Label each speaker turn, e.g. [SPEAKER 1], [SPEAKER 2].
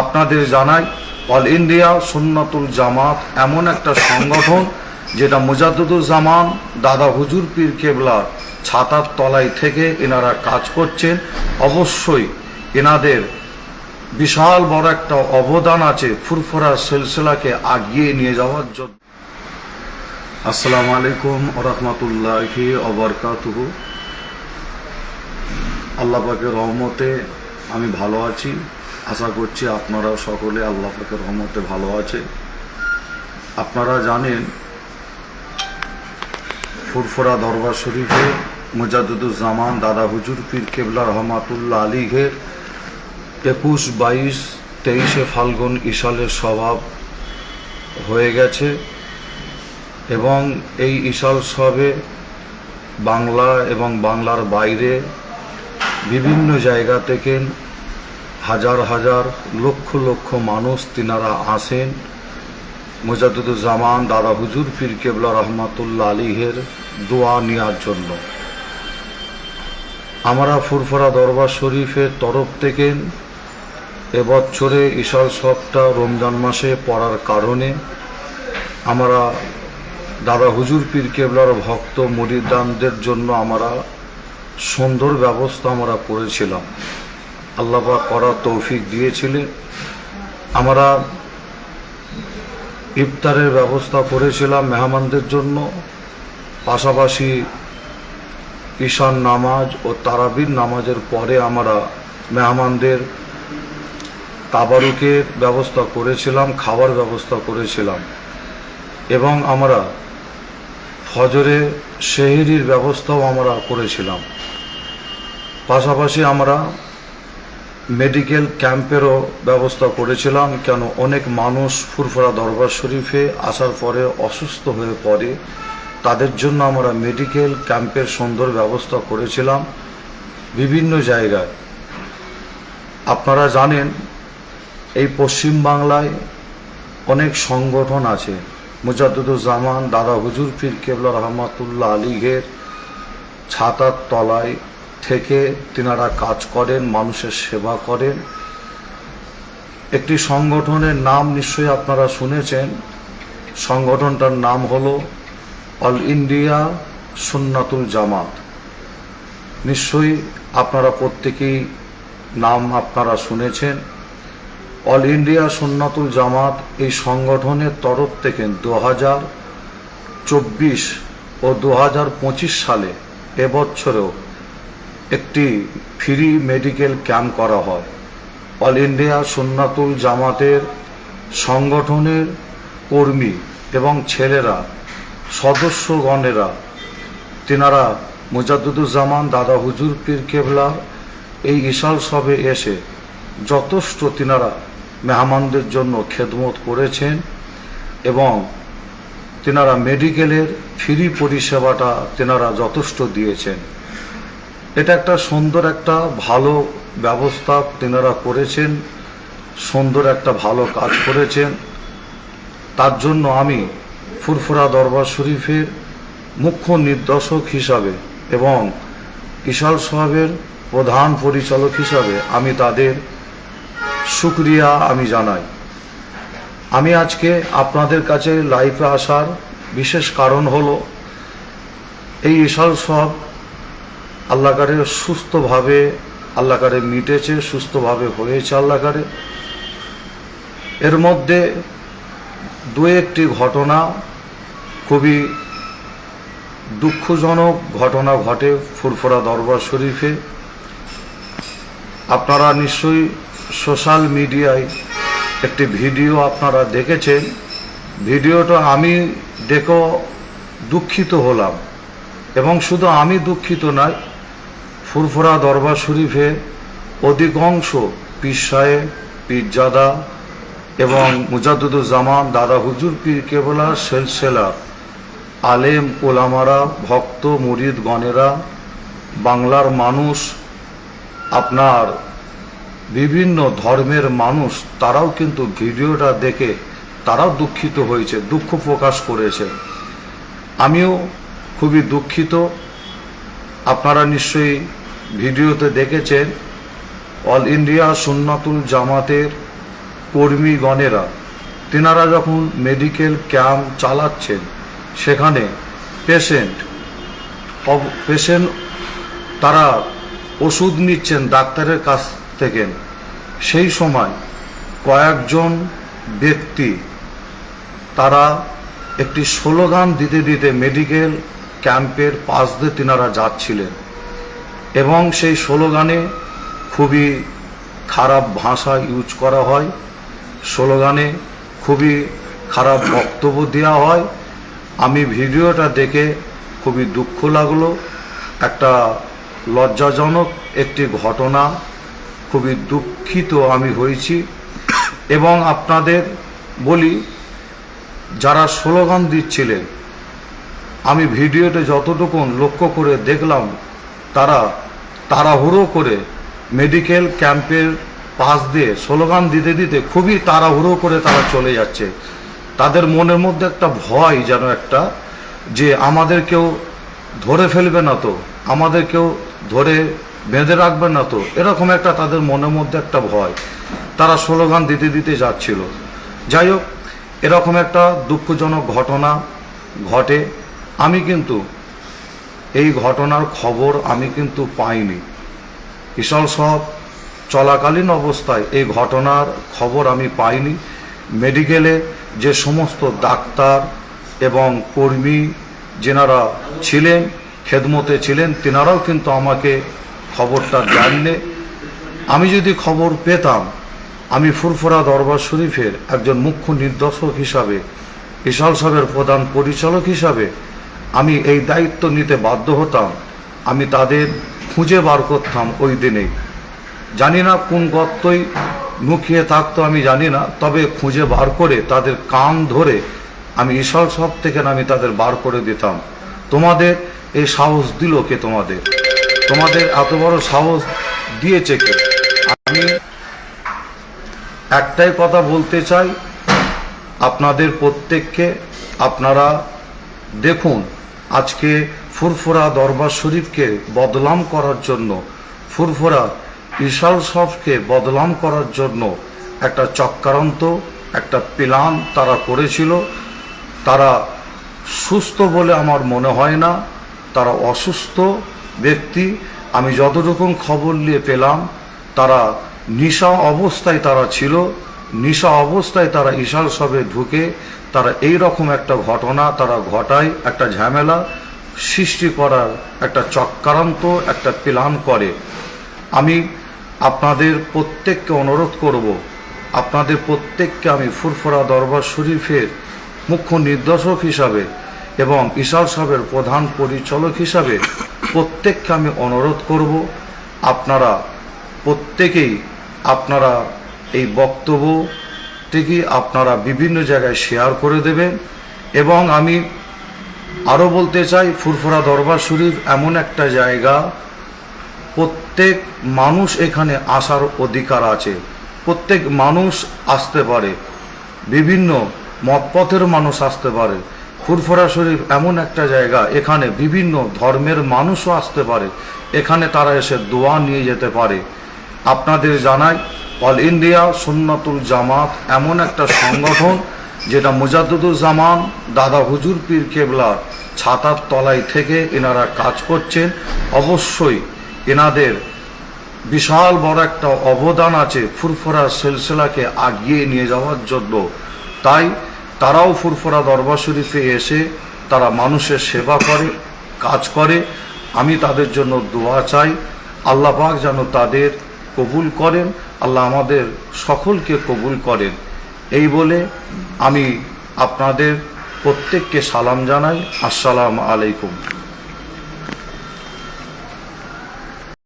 [SPEAKER 1] আপনাদের জানাই, all India Sunnatul জামাত এমন একটা সংগঠন যেটা মুজাদ্দুদুল জামান দাদা হুজুর পীর কেবলার ছাতার তলায় থেকে এনারা কাজ করছেন। অবশ্যই এনাদের বিশাল বড় একটা অবদান আছে ফুরফুরা সিলসিলাকে আগিয়ে নিয়ে যাওয়ার জন্য। আসসালামু আলাইকুম রহমতুল্লাহি অবরকাতুহু আল্লাহ পাকের রহমতে আমি ভালো আছি। আশা করছি আপনারা সকলে আল্লাহ পাকের রহমতে ভালো আছে। আপনারা জানেন, ফুরফুরা দরবার শরীফে মুজাদুজ্জামান দাদা হুজুর পীর কেবলা রহমাতুল্লাহ আলীঘের একুশ বাইশ তেইশে ফাল্গুন ইশালের স্বভাব হয়ে গেছে এবং এই ইশাল সবে বাংলা এবং বাংলার বাইরে বিভিন্ন জায়গা থেকে হাজার হাজার লক্ষ লক্ষ মানুষ তিনারা আসেন মুজাদুজ্জামান দাদা হুজুর পীর কেবলা রহমাতুল্লাহ আলীহের দোয়া নেওয়ার জন্য। আমরা ফুরফরা দরবার শরীফের তরফ থেকে এবছরে ঈশাল সবটা রমজান মাসে পড়ার কারণে আমরা দাদা হুজুর পীর কেবলার ভক্ত মুরিদানদের জন্য আমরা সুন্দর ব্যবস্থা আমরা করেছিলাম। আল্লাপা করার তৌফিক দিয়েছিলেন। আমরা ইফতারের ব্যবস্থা করেছিলাম মেহমানদের জন্য। পাশাপাশি ঈশান নামাজ ও তারাবির নামাজের পরে আমরা মেহমানদের তাবারুকের ব্যবস্থা করেছিলাম খাবার ব্যবস্থা করেছিলাম। এবং আমরা ফজরে শেহরির ব্যবস্থাও আমরা করেছিলাম। পাশাপাশি আমরা মেডিকেল ক্যাম্পেরও ব্যবস্থা করেছিলাম, কেন অনেক মানুষ ফুরফুরা দরবার শরীফে আসার পরে অসুস্থ হয়ে পড়ে। তাদের জন্য আমরা মেডিকেল ক্যাম্পের সুন্দর ব্যবস্থা করেছিলাম বিভিন্ন জায়গায়। আপনারা জানেন, এই পশ্চিম বাংলায় অনেক সংগঠন আছে। মুজাদ্দুজ্জামান দাদা হুজুর পীর কেবলা রহমাতুল্লাহ আলীঘের ছাতার তলায় থেকে তিনারা কাজ করেন, মানুষের সেবা করেন। একটি সংগঠনের নাম নিশ্চয়ই আপনারা শুনেছেন। সংগঠনটার নাম হলো অল ইন্ডিয়া সুন্নাতুল জামাত। নিশ্চয়ই আপনারা প্রত্যেকেই নাম আপনারা শুনেছেন। অল ইন্ডিয়া সুন্নাতুল জামাত এই সংগঠনের তরফ থেকে দু হাজার চব্বিশ ও দু হাজার পঁচিশ সালে এবছরেও একটি ফ্রি মেডিকেল ক্যাম্প করা হয়। অল ইন্ডিয়া সুন্নাতুল জামাতের সংগঠনের কর্মী এবং ছেলেরা, সদস্যগণেরা, তিনারা মুজাদ্দুজ্জামান দাদা হুজুর পীর কেবলা এই ইশাল সবে এসে যথেষ্ট তিনারা মেহমানদের জন্য খেদমত করেছেন এবং তিনারা মেডিকেলের ফ্রি পরিষেবাটা তিনারা যথেষ্ট দিয়েছেন। এটা একটা সুন্দর একটা ভালো ব্যবস্থা তেনারা করেছেন, সুন্দর একটা ভালো কাজ করেছেন। তার জন্য আমি ফুরফুরা দরবার শরীফের মুখ্য নির্দেশক হিসাবে এবং ইশাল সাহেবের প্রধান পরিচালক হিসাবে আমি তাদের শুক্রিয়া আমি জানাই। আমি আজকে আপনাদের কাছে লাইফে আসার বিশেষ কারণ হলো, এই ইশাল সব আল্লাহকারে সুস্থভাবে আল্লাহকারে মিটেছে, সুস্থভাবে হয়েছে আল্লাহকারে এর মধ্যে দু একটি ঘটনা খুবই দুঃখজনক ঘটনা ঘটে ফুরফুরা দরবার শরীফে। আপনারা নিশ্চয়ই সোশ্যাল মিডিয়ায় একটি ভিডিও আপনারা দেখেছেন। ভিডিওটা আমি দেখো দুঃখিত হলাম এবং শুধু আমি দুঃখিত নয় ফুরফুরা দরবার শরীফে অধিকাংশ পীর সাহেব পীরজাদা এবং মুজাদ্দুজ্জামান দাদা হুজুর পীর কেবলা, সেলসেলা, আলেম ওলামারা, ভক্ত, মুরিদ গণেরা, বাংলার মানুষ, আপনার বিভিন্ন ধর্মের মানুষ, তারাও কিন্তু ভিডিওটা দেখে তারাও দুঃখিত হয়েছে, দুঃখ প্রকাশ করেছে। আমিও খুবই দুঃখিত। আপনারা নিশ্চয়ই ভিডিওতে দেখেছেন, অল ইন্ডিয়া সুন্নাতুল জামাতের কর্মীগণেরা তেনারা যখন মেডিকেল ক্যাম্প চালাচ্ছেন, সেখানে পেশেন্ট পেশেন্ট তারা ওষুধ নিচ্ছেন ডাক্তারের কাছ থেকে। সেই সময় কয়েকজন ব্যক্তি তারা একটি স্লোগান দিতে দিতে মেডিকেল ক্যাম্পের পাশ দিয়ে তিনারা যাচ্ছিলেন। এবং সেই স্লোগানে খুবই খারাপ ভাষা ইউজ করা হয়। স্লোগানে খুবই খারাপ বক্তব্য দেওয়া হয়। আমি ভিডিওটা দেখে খুবই দুঃখ লাগল। একটা লজ্জাজনক একটি ঘটনা। খুবই দুঃখিত আমি হয়েছি। এবং আপনাদের বলি, যারা স্লোগান দিচ্ছিলেন, আমি ভিডিওতে যতটুকু লক্ষ্য করে দেখলাম, তারা তাড়াহুড়ো করে মেডিকেল ক্যাম্পের পাশ দিয়ে স্লোগান দিতে দিতে খুবই তাড়াহুড়ো করে তারা চলে যাচ্ছে। তাদের মনের মধ্যে একটা ভয় যেন একটা যে আমাদের কেউ ধরে ফেলবে না তো, আমাদের কেউ ধরে বেঁধে রাখবে না তো, এরকম একটা তাদের মনের মধ্যে একটা ভয়। তারা স্লোগান দিতে দিতে যাচ্ছিল। যাই হোক, এরকম একটা দুঃখজনক ঘটনা ঘটে। আমি কিন্তু এই ঘটনার খবর আমি কিন্তু পাইনি। বিশাল সব চলাকালীন অবস্থায় এই ঘটনার খবর আমি পাইনি। মেডিকেলে যে সমস্ত ডাক্তার এবং কর্মী যেনারা ছিলেন, খেদমতে ছিলেন, তেনারাও কিন্তু আমাকে খবরটা জানলে। আমি যদি খবর পেতাম, আমি ফুরফুরা দরবার শরীফের একজন মুখ্য নির্দেশক হিসাবে, বিশাল সাহেবের প্রধান পরিচালক হিসাবে আমি এই দায়িত্ব নিতে বাধ্য হতাম, আমি তাদের খুঁজে বার করতাম ওই দিনেই জানি না কোন গর্তই মুখিয়ে থাকতো, আমি জানি না, তবে খুঁজে বার করে তাদের কান ধরে আমি ঈশ্বর সব থেকে আমি তাদের বার করে দিতাম। তোমাদের এই সাহস দিল কে তোমাদের? তোমাদের এত বড় সাহস দিয়েছে কে? আমি একটাই কথা বলতে চাই, আপনাদের প্রত্যেককে আপনারা দেখুন আজকে ফুরফুরা দরবার শরীফকে বদলাম করার জন্য, ফুরফুরা বিশাল সফকে বদলাম করার জন্য একটা চক্রান্ত, একটা প্ল্যান তারা করেছিল। তারা সুস্থ বলে আমার মনে হয় না। তারা অসুস্থ ব্যক্তি। আমি যত রকম খবর নিয়ে পেলাম, তারা নিশা অবস্থায় তারা ছিল। নিশা অবস্থায় তারা ইশাল সবে ঢুকে, তারা এই রকম একটা ঘটনা, তারা ঘটায়, একটা ঝামেলা সৃষ্টি করার একটা চক্রান্ত, একটা প্ল্যান করে। আমি আপনাদের প্রত্যেককে অনুরোধ করব, আপনাদের প্রত্যেককে আমি ফুরফুরা দরবার শরীফের মুখ্য নির্দেশক হিসাবে এবং ইশাল সাহেবের প্রধান পরিচালক হিসাবে প্রত্যেককে আমি অনুরোধ করব, আপনারা প্রত্যেকেই আপনারা এই বক্তব্যটিকে আপনারা বিভিন্ন জায়গায় শেয়ার করে দেবেন। এবং আমি আরও বলতে চাই, ফুরফুরা দরবার শরীফ এমন একটা জায়গা, প্রত্যেক মানুষ এখানে আসার অধিকার আছে। প্রত্যেক মানুষ আসতে পারে, বিভিন্ন মতপথের মানুষ আসতে পারে। ফুরফুরা শরীফ এমন একটা জায়গা, এখানে বিভিন্ন ধর্মের মানুষও আসতে পারে। এখানে তারা এসে দোয়া নিয়ে যেতে পারে। আপনাদের জানাই অল ইন্ডিয়া সুন্নাতুল জামাত এমন একটা সংগঠন যেটা মুজাদ্দুদুল জামান দাদা হুজুর পীর কেবলার ছাতার তলায় থেকে এনারা কাজ করছেন। অবশ্যই এনাদের বিশাল বড় একটা অবদান আছে ফুরফুরা সিলসিলাকে আগিয়ে নিয়ে যাওয়ার জন্য। তাই তারাও ফুরফুরা দরবার শরীফে এসে তারা মানুষের সেবা করে, কাজ করে। আমি তাদের জন্য দোয়া চাই। আল্লাহ পাক যেন তাদের কবুল করেন, আল্লাহ আমাদের সকলকে কবুল করেন। এই বলে আমি আপনাদের প্রত্যেককে সালাম জানাই। আসসালাম আলাইকুম।